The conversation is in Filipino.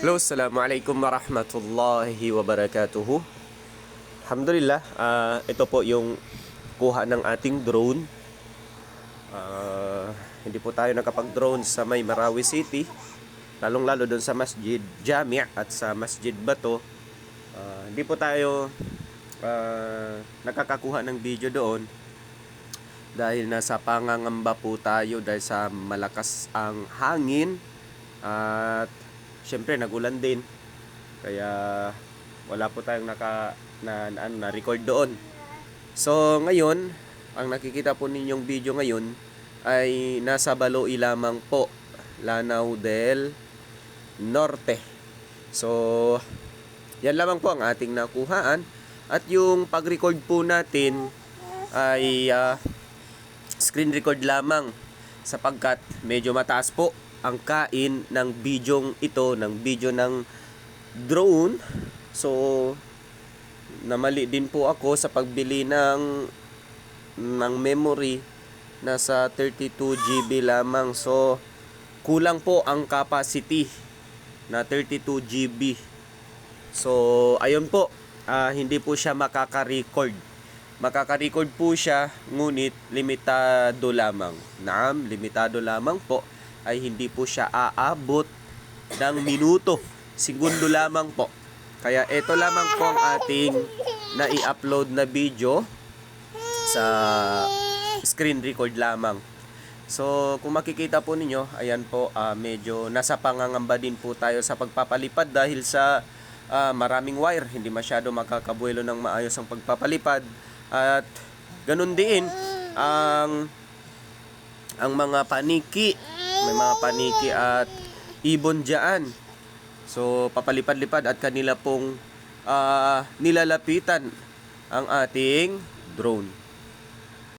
Hello, Assalamualaikum warahmatullahi wabarakatuh. Alhamdulillah, ah, ito po yung kuha ng ating drone. Ah, hindi po tayo nakapag-drone sa may Marawi City, lalong-lalo doon sa Masjid Jami' at sa Masjid Bato. Ah, hindi po tayo ah, nakakakuha ng video doon dahil nasa pangangamba po tayo dahil sa malakas ang hangin at syempre nagulan din. Kaya wala po tayong naka na, na, ano, na record doon. So ngayon ang nakikita po ninyong video ngayon ay nasa Baloi lamang po Lanao del Norte. So yan lamang po ang ating nakuhaan. At yung pag-record po natin ay ah, screen record lamang sapagkat medyo mataas po ang kain ng bidyong ito, ng video ng drone. So, namali din po ako sa pagbili ng ng memory nasa 32 GB lamang. So, kulang po ang capacity na 32 GB. So, ayun po, ah, hindi po siya makaka-record makaka-record po siya ngunit limitado lamang. Naam, limitado lamang po ay hindi po siya aabot ng minuto. Segundo lamang po. Kaya ito lamang po ang ating na-i-upload na video sa screen record lamang. So, kung makikita po ninyo, ayan po, ah, medyo nasa pangangamba din po tayo sa pagpapalipad dahil sa ah, maraming wire. Hindi masyado makakabuelo ng maayos ang pagpapalipad. At ganun din ang ang mga paniki. May mga paniki at ibon dyan. So, papalipad-lipad at kanila pong ah, nilalapitan ang ating drone.